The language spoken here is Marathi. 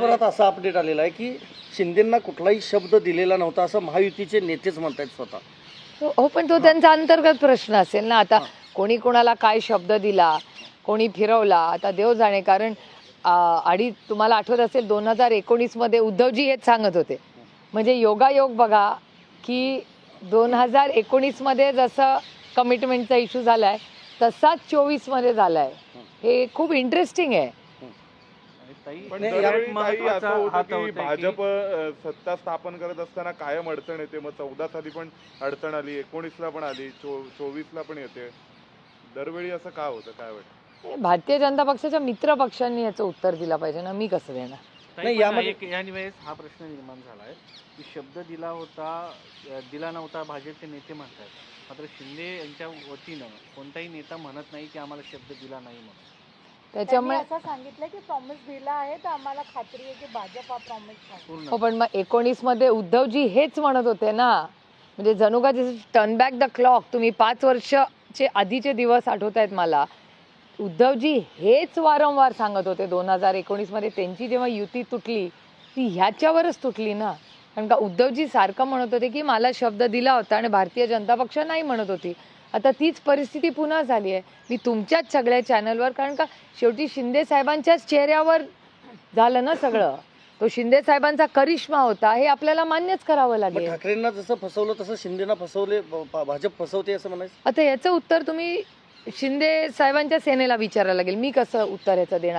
परत असा अपडेट आलेला आहे की शिंदेंना कुठलाही शब्द दिलेला नव्हता असं महायुतीचे नेतेच म्हणतायत स्वतः. हो हो, पण तो त्यांचा अंतर्गत प्रश्न असेल ना. आता कोणी कोणाला काय शब्द दिला कोणी फिरवला आता देव जाणे कारण आ, आणि तुम्हाला आठवत असेल दोन हजार एकोणीसमध्ये उद्धवजी हेच सांगत होते. म्हणजे योगायोग बघा की दोन हजार एकोणीसमध्ये जसं कमिटमेंटचा इश्यू झाला आहे तसाच चोवीसमध्ये झाला आहे हे खूप इंटरेस्टिंग आहे. पण नाही, दरवेळी यात ताई असं महत्त्वाचा होतं हात की होतंय की- भाजप अ, सत्ता स्थापन करत असताना कायम अडचण येते. मग चौदा साली पण अडचण आली एकोणीसला पण आली चो चोवीसला पण येते. दरवेळी असं का होतं? काय वाटतं? हे भारतीय जनता पक्षाच्या मित्र पक्षांनी याचं उत्तर दिलं पाहिजे ना. मी कसं देणार? नाही, नाही यामध्ये- एक या वेळेस हा प्रश्न निर्माण झालाय की शब्द दिला होता अ, दिला नव्हता भाजपचे नेते म्हणतात मात्र शिंदे यांच्या वतीनं कोणताही नेता म्हणत नाही की आम्हाला शब्द दिला नाही म्हणून. त्याच्यामुळे त्यांनी असं सांगितलं की प्रॉमिस दिला आहे तर आम्हाला खात्री आहे की भाजप हा प्रॉमिस हो पण मग एकोणीसमध्ये उद्धवजी हेच म्हणत होते ना. म्हणजे जणू का टर्न बॅक द क्लॉक तुम्ही पाच वर्षचे आधीचे दिवस आठवत आहेत मला. उद्धवजी हेच वारंवार सांगत होते दोन हजार एकोणीसमध्ये. त्यांची जेव्हा युती तुटली ती ह्याच्यावरच तुटली ना. कारण का उद्धवजी सारखं म्हणत होते की मला शब्द दिला होता आणि भारतीय जनता पक्ष नाही म्हणत होती. आता तीच परिस्थिती पुन्हा झाली आहे. मी तुमच्याच सगळ्या चॅनलवर कारण का शेवटी शिंदे साहेबांच्याच चेहऱ्यावर झालं ना सगळं. तो शिंदे साहेबांचा करिश्मा होता हे आपल्याला मान्यच करावं लागेल. ठाकरेंना जसं फसवलं तसं शिंदेना फसवले भाजप फसवते असं म्हणायचं? आता याचं उत्तर तुम्ही शिंदे साहेबांच्या सेनेला विचारायला लागेल. मी कसं उत्तर याचं देणार?